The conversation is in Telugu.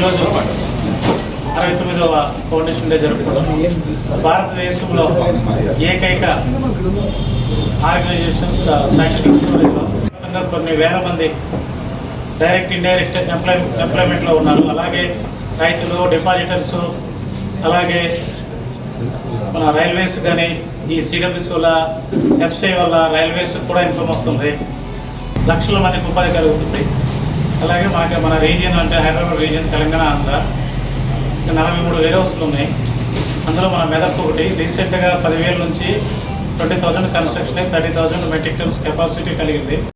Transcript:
ఈరోజు అరవై తొమ్మిదవ ఫౌండేషన్ డే జరుపుకోవడం. భారతదేశంలో ఏకైక ఆర్గనైజేషన్స్ సైంటిఫిక్ కొన్ని వేల మంది డైరెక్ట్ ఇండైరెక్ట్ ఎంప్లాయ్ ఎంప్లాయ్మెంట్లో ఉన్నారు. అలాగే రైతులు డిపాజిటర్స్ అలాగే మన రైల్వేస్ కానీ ఈ సిడబ్ల్యూస్ వల్ల ఎఫ్సీ వల్ల రైల్వేస్ కూడా ఇన్కమ్ వస్తుంది. లక్షల మందికి ఉపాధి కలుగుతుంది. అలాగే మనకి మన రీజియన్ అంటే హైదరాబాద్ రీజియన్ తెలంగాణ ఆంధ్ర నలభై మూడు వేరే హౌస్లు ఉన్నాయి. అందులో మన మెదక్ ఒకటి రీసెంట్గా పదివేల నుంచి twenty thousand construction thirty thousand metric tons capacity కలిగింది.